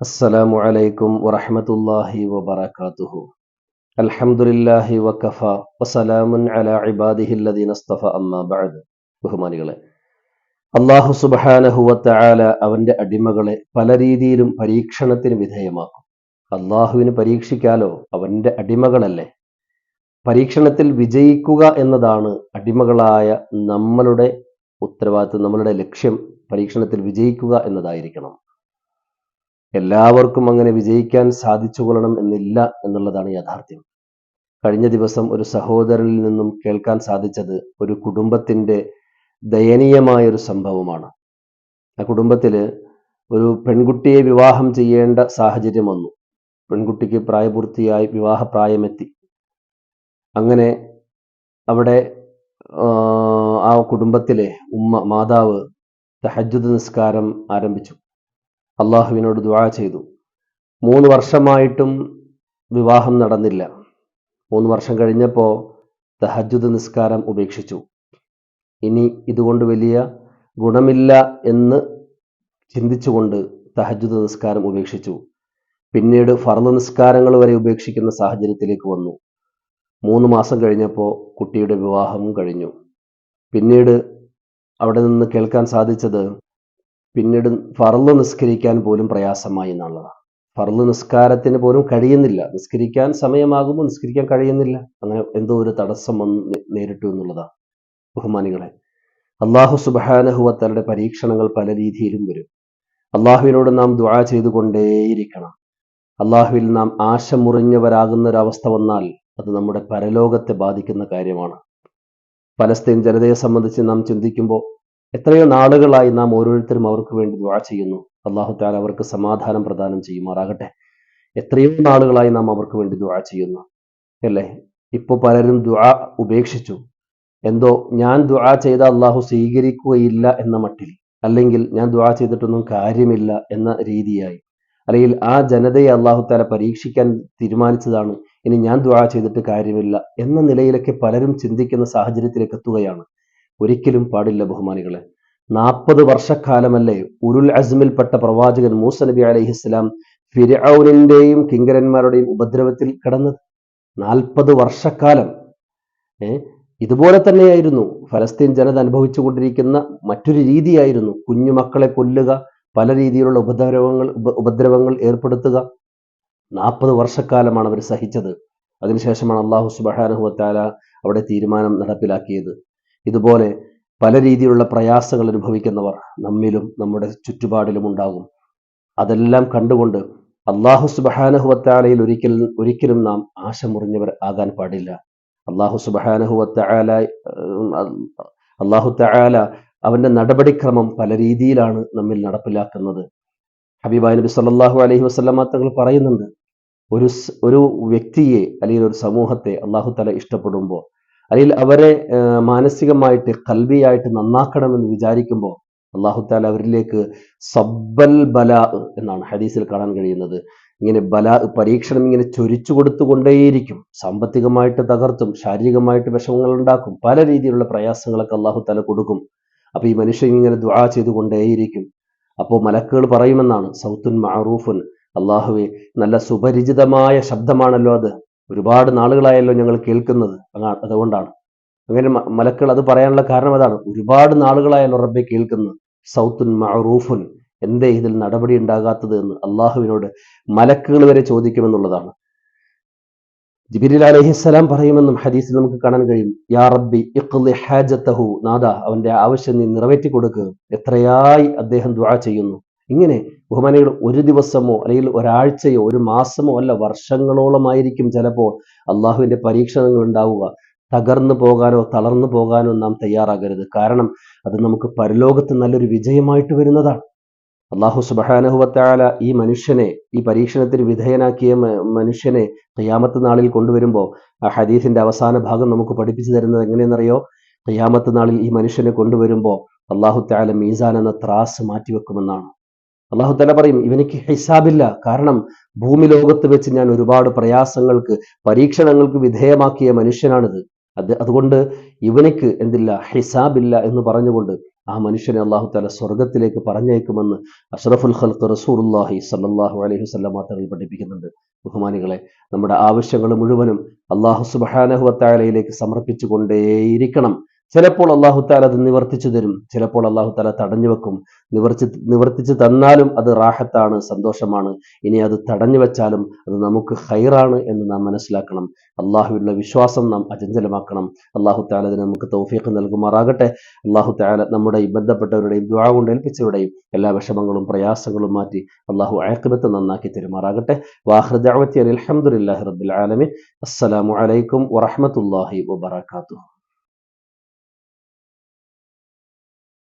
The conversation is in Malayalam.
അസ്സലാമു അലൈക്കും വറഹമത്തല്ലാഹി വബർക്കാത്തുഹു അൽഹംദുലില്ലാഹി വഖഫ വസലാമുൻ അലാ ഇബാദിഹി അല്ലദീന അസ്തഫ അമ്മാ ബഹുമാനികളെ അള്ളാഹു സുബ്ഹാനഹു വതആല അവന്റെ അടിമകളെ പല രീതിയിലും പരീക്ഷണത്തിന് വിധേയമാക്കും. അള്ളാഹുവിന് പരീക്ഷിക്കാലോ അവന്റെ അടിമകളല്ലേ? പരീക്ഷണത്തിൽ വിജയിക്കുക എന്നതാണ് അടിമകളായ നമ്മളുടെ ഉത്തരവാദിത്വം നമ്മളുടെ ലക്ഷ്യം പരീക്ഷണത്തിൽ വിജയിക്കുക എന്നതായിരിക്കണം. എല്ലാവർക്കും അങ്ങനെ വിജയിക്കാൻ സാധിച്ചു കൊള്ളണം എന്നില്ല എന്നുള്ളതാണ് യാഥാർത്ഥ്യം. കഴിഞ്ഞ ദിവസം ഒരു സഹോദരനിൽ നിന്നും കേൾക്കാൻ സാധിച്ചത് ഒരു കുടുംബത്തിന്റെ ദയനീയമായ ഒരു സംഭവമാണ്. ആ കുടുംബത്തിൽ ഒരു പെൺകുട്ടിയെ വിവാഹം ചെയ്യേണ്ട സാഹചര്യം വന്നു. പെൺകുട്ടിക്ക് പ്രായപൂർത്തിയായി വിവാഹപ്രായമെത്തി. അങ്ങനെ അവിടെ ആ കുടുംബത്തിലെ ഉമ്മ മാതാവ് തഹജുദ് നിസ്കാരം ആരംഭിച്ചു. അള്ളാഹുവിനോട് ദുആ ചെയ്തു. മൂന്ന് വർഷമായിട്ടും വിവാഹം നടന്നില്ല. മൂന്ന് വർഷം കഴിഞ്ഞപ്പോൾ തഹജുദ് നിസ്കാരം ഉപേക്ഷിച്ചു. ഇനി ഇതുകൊണ്ട് വലിയ ഗുണമില്ല എന്ന് ചിന്തിച്ചുകൊണ്ട് തഹജുദ് നിസ്കാരം ഉപേക്ഷിച്ചു. പിന്നീട് ഫർദ് നിസ്കാരങ്ങൾ വരെ ഉപേക്ഷിക്കുന്ന സാഹചര്യത്തിലേക്ക് വന്നു. മൂന്ന് മാസം കഴിഞ്ഞപ്പോൾ കുട്ടിയുടെ വിവാഹവും കഴിഞ്ഞു. പിന്നീട് അവിടെ നിന്ന് കേൾക്കാൻ സാധിച്ചത് പിന്നീട് ഫർൾ നിസ്കരിക്കാൻ പോലും പ്രയാസമായി എന്നുള്ളതാണ്. ഫർൾ നിസ്കാരത്തിന് പോലും കഴിയുന്നില്ല. നിസ്കരിക്കാൻ സമയമാകുമ്പോൾ നിസ്കരിക്കാൻ കഴിയുന്നില്ല. അങ്ങനെ എന്തോ ഒരു തടസ്സം വന്ന് നേരിട്ടു എന്നുള്ളതാണ്. ബഹുമാനികളെ അള്ളാഹു സുബാനഹുവത്തരുടെ പരീക്ഷണങ്ങൾ പല രീതിയിലും വരും. അള്ളാഹുവിനോട് നാം ദുആ ചെയ്തുകൊണ്ടേയിരിക്കണം. അള്ളാഹുവിൽ നാം ആശ മുറിഞ്ഞവരാകുന്ന ഒരവസ്ഥ വന്നാൽ അത് നമ്മുടെ പരലോകത്തെ ബാധിക്കുന്ന കാര്യമാണ്. പലസ്തീൻ ജനതയെ സംബന്ധിച്ച് നാം ചിന്തിക്കുമ്പോൾ എത്രയോ നാളുകളായി നാം ഓരോരുത്തരും അവർക്ക് വേണ്ടി ദ്വാ ചെയ്യുന്നു. അള്ളാഹു താല അവർക്ക് സമാധാനം പ്രദാനം ചെയ്യുമാറാകട്ടെ. എത്രയോ നാളുകളായി നാം അവർക്ക് വേണ്ടി ദ്വാ ചെയ്യുന്നു. അല്ലേ? ഇപ്പോൾ പലരും ദ്വാ ഉപേക്ഷിച്ചു. എന്തോ ഞാൻ ദ്വാ ചെയ്ത അള്ളാഹു സ്വീകരിക്കുകയില്ല എന്ന മട്ടിൽ അല്ലെങ്കിൽ ഞാൻ ദ്വാ ചെയ്തിട്ടൊന്നും കാര്യമില്ല എന്ന രീതിയായി അല്ലെങ്കിൽ ആ ജനതയെ അള്ളാഹു താല പരീക്ഷിക്കാൻ തീരുമാനിച്ചതാണ് ഇനി ഞാൻ ദ്വാ ചെയ്തിട്ട് കാര്യമില്ല എന്ന നിലയിലൊക്കെ പലരും ചിന്തിക്കുന്ന സാഹചര്യത്തിലേക്ക് എത്തുകയാണ്. ഒരിക്കലും പാടില്ല ബഹുമാനികളെ. നാൽപ്പത് വർഷക്കാലമല്ലേ ഉരുൾ അസ്മിൽപ്പെട്ട പ്രവാചകൻ മൂസ നബി അലഹിസ്ലാം ഫിരൌനിന്റെയും കിങ്കരന്മാരുടെയും ഉപദ്രവത്തിൽ കിടന്നത്? നാൽപ്പത് വർഷക്കാലം. ഇതുപോലെ തന്നെയായിരുന്നു ഫലസ്തീൻ ജനത അനുഭവിച്ചുകൊണ്ടിരിക്കുന്ന മറ്റൊരു രീതിയായിരുന്നു കുഞ്ഞുമക്കളെ കൊല്ലുക പല രീതിയിലുള്ള ഉപദ്രവങ്ങൾ ഉപദ്രവങ്ങൾ ഏർപ്പെടുത്തുക. നാൽപ്പത് വർഷക്കാലമാണ് അവർ സഹിച്ചത്. അതിനുശേഷമാണ് അള്ളാഹു സുബാനഹുവത്താല അവിടെ തീരുമാനം നടപ്പിലാക്കിയത്. ഇതുപോലെ പല രീതിയിലുള്ള പ്രയാസങ്ങൾ അനുഭവിക്കുന്നവർ നമ്മിലും നമ്മുടെ ചുറ്റുപാടിലും ഉണ്ടാകും. അതെല്ലാം കണ്ടുകൊണ്ട് അള്ളാഹു സുബഹാനഹുവത്താലയിൽ ഒരിക്കൽ ഒരിക്കലും നാം ആശ മുറിഞ്ഞവർ ആകാൻ പാടില്ല. അള്ളാഹു സുബഹാനഹുവത്താല അള്ളാഹു തആല അവന്റെ നടപടിക്രമം പല രീതിയിലാണ് നമ്മിൽ നടപ്പിലാക്കുന്നത്. ഹബീബായ നബി സല്ലാഹു അലൈഹി വസ്ലമ തങ്ങൾ പറയുന്നുണ്ട് ഒരു ഒരു വ്യക്തിയെ അല്ലെങ്കിൽ ഒരു സമൂഹത്തെ അള്ളാഹു തല ഇഷ്ടപ്പെടുമ്പോൾ അല്ലെങ്കിൽ അവരെ മാനസികമായിട്ട് കൽവിയായിട്ട് നന്നാക്കണമെന്ന് വിചാരിക്കുമ്പോൾ അള്ളാഹു താല അവരിലേക്ക് സബ്ബൽ ബല എന്നാണ് ഹദീസിൽ കാണാൻ കഴിയുന്നത്. ഇങ്ങനെ ബല പരീക്ഷണം ഇങ്ങനെ ചൊരിച്ചു കൊടുത്തുകൊണ്ടേയിരിക്കും. സാമ്പത്തികമായിട്ട് തകർത്തും ശാരീരികമായിട്ട് വിഷമങ്ങൾ ഉണ്ടാക്കും പല രീതിയിലുള്ള പ്രയാസങ്ങളൊക്കെ അള്ളാഹു തല കൊടുക്കും. അപ്പൊ ഈ മനുഷ്യൻ ഇങ്ങനെ ദുആ ചെയ്തുകൊണ്ടേയിരിക്കും. അപ്പോൾ മലക്കുകൾ പറയുമെന്നാണ് സൗത്തുൻ മാറൂഫുൻ അള്ളാഹുവെ നല്ല സുപരിചിതമായ ശബ്ദമാണല്ലോ അത്. ഒരുപാട് നാളുകളായല്ലോ ഞങ്ങൾ കേൾക്കുന്നത്. അതുകൊണ്ടാണ്. അങ്ങനെ മലക്കൾ അത് പറയാനുള്ള കാരണം അതാണ്. ഒരുപാട് നാളുകളായല്ലോ റബ്ബെ കേൾക്കുന്നത്. സൗത്തുൻ മഅറൂഫുൻ എന്തേ ഇതിൽ നടപടി ഉണ്ടാകാത്തത് എന്ന് അള്ളാഹുവിനോട് മലക്കുകൾ വരെ ചോദിക്കുമെന്നുള്ളതാണ്. ജിബിരിൽ അലഹിസ്സലാം പറയുമെന്നും ഹദീസിൽ നമുക്ക് കാണാൻ കഴിയും. യാ റബ്ബി ഇഖ്ലി ഹാജത്തഹു നാദ അവന്റെ ആവശ്യം നീ നിറവേറ്റി കൊടുക്കുക എത്രയായി അദ്ദേഹം ദുആ ചെയ്യുന്നു. ഇങ്ങനെ ബഹുമാനികൾ ഒരു ദിവസമോ അല്ലെങ്കിൽ ഒരാഴ്ചയോ ഒരു മാസമോ അല്ല വർഷങ്ങളോളമായിരിക്കും ചിലപ്പോൾ അള്ളാഹുവിന്റെ പരീക്ഷണങ്ങൾ ഉണ്ടാവുക. തകർന്നു പോകാനോ തളർന്നു പോകാനോ നാം തയ്യാറാകരുത്. കാരണം അത് നമുക്ക് പരലോകത്ത് നല്ലൊരു വിജയമായിട്ട് വരുന്നതാണ്. അള്ളാഹു സുബാനഹുവത്താല ഈ മനുഷ്യനെ ഈ പരീക്ഷണത്തിന് വിധേയനാക്കിയ മനുഷ്യനെ തയ്യാമത്ത് നാളിൽ കൊണ്ടുവരുമ്പോൾ ആ ഹദീസിന്റെ അവസാന ഭാഗം നമുക്ക് പഠിപ്പിച്ചു തരുന്നത് എങ്ങനെയെന്നറിയോ? തയ്യാമത്ത് നാളിൽ ഈ മനുഷ്യനെ കൊണ്ടുവരുമ്പോൾ അള്ളാഹു താല മീസാൻ എന്ന ത്രാസ് മാറ്റിവെക്കുമെന്നാണ്. അള്ളാഹു തല പറയും ഇവനിക്ക് ഹിസാബില്ല. കാരണം ഭൂമി ലോകത്ത് വെച്ച് ഞാൻ ഒരുപാട് പ്രയാസങ്ങൾക്ക് പരീക്ഷണങ്ങൾക്ക് വിധേയമാക്കിയ മനുഷ്യനാണിത്. അത് അതുകൊണ്ട് ഇവനിക്ക് എന്തില്ല ഹിസാബില്ല എന്ന് പറഞ്ഞുകൊണ്ട് ആ മനുഷ്യനെ അള്ളാഹു താല സ്വർഗത്തിലേക്ക് പറഞ്ഞയക്കുമെന്ന് അഷ്റഫുൽ ഖൽക്ക് റസൂറുല്ലാഹി സല്ലാഹു അലൈഹി തങ്ങൾ പഠിപ്പിക്കുന്നുണ്ട്. ബഹുമാനികളെ നമ്മുടെ ആവശ്യങ്ങൾ മുഴുവനും അള്ളാഹു സുബാനഹുവത്താലയിലേക്ക് സമർപ്പിച്ചു കൊണ്ടേയിരിക്കണം ചിലപ്പോൾ അള്ളാഹു താല അത് നിവർത്തിച്ചു തരും. ചിലപ്പോൾ അള്ളാഹു താല തടഞ്ഞു വെക്കും. നിവർത്തി നിവർത്തിച്ചു തന്നാലും അത് റാഹത്താണ് സന്തോഷമാണ്. ഇനി അത് തടഞ്ഞു വെച്ചാലും അത് നമുക്ക് ഹൈറാണ് എന്ന് നാം മനസ്സിലാക്കണം. അള്ളാഹുവിലുള്ള വിശ്വാസം നാം അചഞ്ചലമാക്കണം. അള്ളാഹു താല അതിന് നമുക്ക് തൗഫീഖ് നൽകുമാറാകട്ടെ. അള്ളാഹു താല നമ്മുടെ ഈ ബന്ധപ്പെട്ടവരുടെയും ദ്വാ കൊണ്ട് ഏൽപ്പിച്ചവരുടെയും എല്ലാ വിഷമങ്ങളും പ്രയാസങ്ങളും മാറ്റി അള്ളാഹു ആക്കിബത്ത് നന്നാക്കി തരുമാറാകട്ടെ. വാഹൃദാവത്തി അലഹമുല്ലാഹി റബ്ബിൽ ആലമി അസ്സലാമു അലൈക്കും വറഹമത്തല്ലാഹി വബർക്കാത്തു